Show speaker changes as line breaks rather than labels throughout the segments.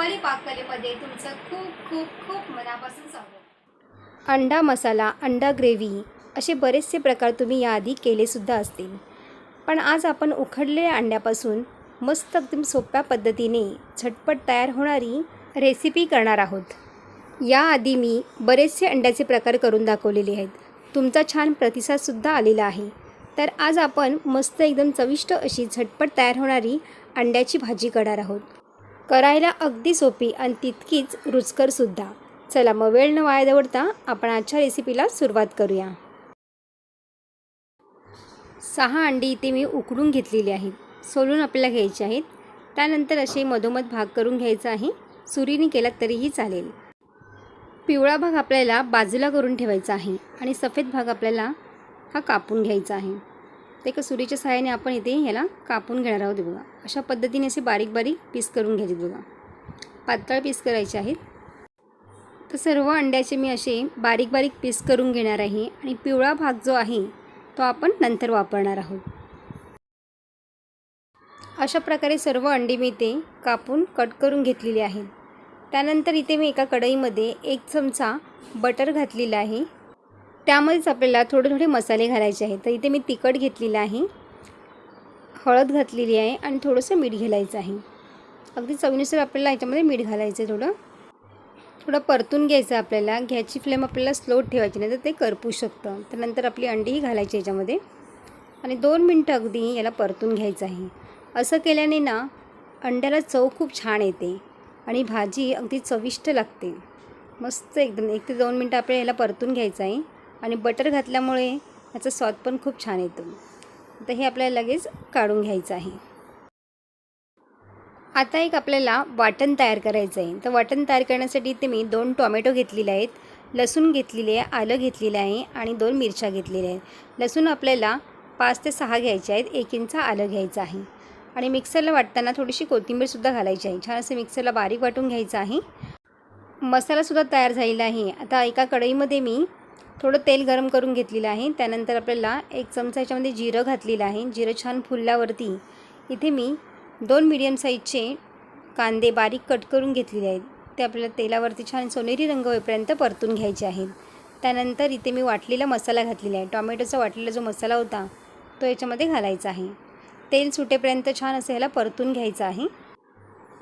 रुपाली पाककलेमध्ये तुमचं खूप खूप खूप मनापासून स्वागत.
अंडा मसाला अंडा ग्रेव्ही असे बरेचसे प्रकार तुम्ही याआधी केलेसुद्धा असतील. पण आज आपण उखडलेल्या अंड्यापासून मस्त अगदी सोप्या पद्धतीने झटपट तयार होणारी रेसिपी करणार आहोत. याआधी मी बरेचसे अंड्याचे प्रकार करून दाखवलेले आहेत. तुमचा छान प्रतिसादसुद्धा आलेला आहे. तर आज आपण मस्त एकदम चविष्ट अशी झटपट तयार होणारी अंड्याची भाजी करणार आहोत. करायला अगदी सोपी आणि तितकीच रुचकरसुद्धा. चला मग वेळ न वाया दवडता आपण आजच्या रेसिपीला सुरुवात करूया. सहा अंडी इथे मी उकडून घेतलेली आहेत. सोलून आपल्याला घ्यायची आहेत. त्यानंतर असे मधोमध भाग करून घ्यायचा आहे. सुरीने केला तरीही चालेल. पिवळा भाग आपल्याला बाजूला करून ठेवायचा आहे आणि सफेद भाग आपल्याला हा कापून घ्यायचा आहे. ते का सुरीच्या सहाय्याने आपण इथे ह्याला कापून घेणार आहोत बघा. अशा पद्धतीने असे बारीक बारीक पीस करून घ्यायचे बघा. पातळ पीस करायचे आहेत. तर सर्व अंड्याचे मी असे बारीक बारीक पीस करून घेणार आहे आणि पिवळा भाग जो आहे तो आपण नंतर वापरणार आहोत. अशा प्रकारे सर्व अंडी मी ते कापून कट करून घेतलेली आहेत. त्यानंतर इथे मी एका कढईमध्ये एक चमचा बटर घातलेला आहे. त्यामध्येच आपल्याला थोडे थोडे मसाले घालायचे आहेत. तर इथे मी तिखट घेतलेलं आहे हळद घातलेली आहे आणि थोडंसं मीठ घालायचं आहे. अगदी चवीनुसार आपल्याला याच्यामध्ये मीठ घालायचं आहे थोडं. थोडं परतून घ्यायचं आपल्याला. घ्यायची फ्लेम आपल्याला स्लो ठेवायची नाही तर ते करपू शकतं. तर नंतर आपली अंडीही घालायची याच्यामध्ये. आणि दोन मिनटं अगदी याला परतून घ्यायचं आहे. असं केल्याने ना अंड्याला चव खूप छान येते आणि भाजी अगदी चविष्ट लागते. मस्त एकदम. एक ते दोन मिनटं आपल्याला याला परतून घ्यायचं आहे. आणि बटर घातल्यामुळे याचा स्वाद पण खूप छान येतो. तर हे आपल्याला लगेच काढून घ्यायचं आहे. आता एक आपल्याला वाटण तयार करायचं आहे. तर वाटण तयार करण्यासाठी इथे मी दोन टोमॅटो घेतलेले आहेत लसूण घेतलेले आहे आलं घेतलेलं आहे आणि दोन मिरच्या घेतलेल्या आहेत. लसूण आपल्याला पाच ते सहा घ्यायचे आहेत एक इंच आलं घ्यायचं आहे. आणि मिक्सरला वाटताना थोडीशी कोथिंबीरसुद्धा घालायची आहे. छान असं मिक्सरला बारीक वाटून घ्यायचं आहे. मसालासुद्धा तयार झालेला आहे. आता एका कढईमध्ये मी थोडं तेल गरम करून घेतलेलं आहे. त्यानंतर आपल्याला एक चमचा याच्यामध्ये जिरं घातलेलं आहे. जिरं छान फुलल्यावरती इथे मी दोन मीडियम साईजचे कांदे बारीक कट करून घेतलेले आहेत. ते आपल्याला तेलावरती छान सोनेरी रंग होईपर्यंत परतून घ्यायचे आहेत. त्यानंतर इथे मी वाटलेला मसाला घातलेला आहे. टॉमॅटोचा वाटलेला जो मसाला होता तो याच्यामध्ये घालायचा आहे. तेल सुटेपर्यंत छान असं ह्याला परतून घ्यायचं आहे.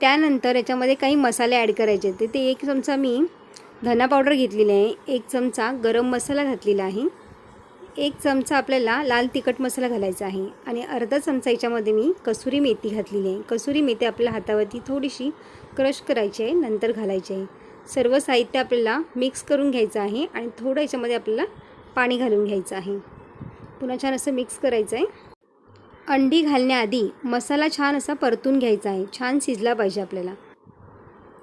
त्यानंतर याच्यामध्ये काही मसाले ॲड करायचे आहेत. ते एक चमचा मी धना पावडर घेतलेली आहे. एक चमचा गरम मसाला घातलेला आहे. एक चमचा आपल्याला लाल तिखट मसाला घालायचा आहे. आणि अर्धा चमचा याच्यामध्ये मी कसुरी मेथी घातलेली आहे. कसुरी मेथी आपल्या हातावरती थोडीशी क्रश करायची आहे. नंतर घालायची आहे. सर्व साहित्य आपल्याला मिक्स करून घ्यायचं आहे. आणि थोडं याच्यामध्ये आपल्याला पाणी घालून घ्यायचं आहे. पुन्हा छान असं मिक्स करायचं आहे. अंडी घालण्याआधी मसाला छान असा परतून घ्यायचा आहे. छान शिजला पाहिजे आपल्याला.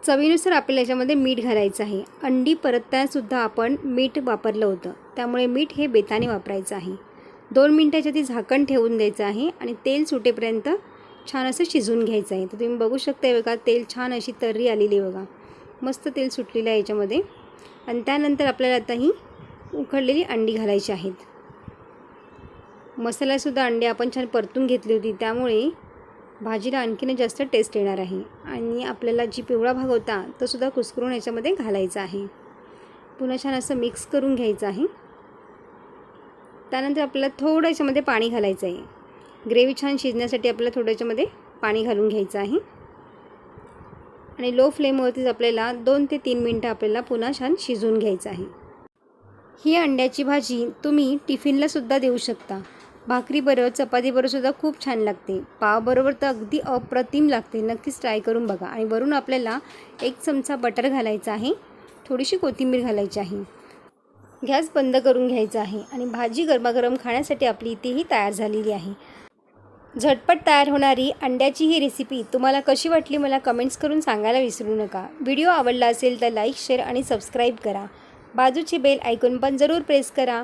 चवीनुसार आपल्याला याच्यामध्ये मीठ घालायचं आहे. अंडी परततानासुद्धा आपण मीठ वापरलं होतं. त्यामुळे मीठ हे बेताने वापरायचं आहे. दोन मिनटाच्या ती झाकण ठेवून द्यायचं आहे आणि तेल सुटेपर्यंत छान असं शिजून घ्यायचं आहे. तर तुम्ही बघू शकता बघा तेल छान अशी तर्री आलेली आहे बघा. मस्त तेल सुटलेलं आहे याच्यामध्ये. आणि त्यानंतर आपल्याला आता ही उकडलेली अंडी घालायची आहेत. मसाल्यासुद्धा अंडी आपण छान परतून घेतली होती. त्यामुळे भाजीला आणखीन जास्त टेस्ट येणार आहे. आणि आपल्याला जी पिवळा भाग होता तो सुद्धा कुस्करून याच्यामध्ये घालायचा आहे. पुन्हा छान असं मिक्स करून घ्यायचं आहे. त्यानंतर आपल्याला थोडं याच्यामध्ये पाणी घालायचं आहे. ग्रेव्ही छान शिजण्यासाठी आपल्याला थोडं याच्यामध्ये पाणी घालून घ्यायचं आहे. आणि लो फ्लेमवरतीच आपल्याला दोन ते तीन मिनटं आपल्याला पुन्हा छान शिजवून घ्यायचं आहे. ही अंड्याची भाजी तुम्ही टिफिनलासुद्धा देऊ शकता. भाकरीबरोबर चपातीबरोबर सुद्धा खूप छान लागते. पावबरोबर तर अगदी अप्रतिम लागते. नक्कीच ट्राय करून बघा. आणि वरून आपल्याला एक चमचा बटर घालायचा आहे. थोडीशी कोथिंबीर घालायची आहे. गॅस बंद करून घ्यायचा आहे. आणि भाजी गरमागरम खाण्यासाठी आपली इथेही तयार झालेली आहे. झटपट तयार होणारी अंड्याची ही रेसिपी तुम्हाला कशी वाटली मला कमेंट्स करून सांगायला विसरू नका. व्हिडिओ आवडला असेल तर लाईक शेअर आणि सबस्क्राईब करा. बाजूची बेल ऐकून पण जरूर प्रेस करा.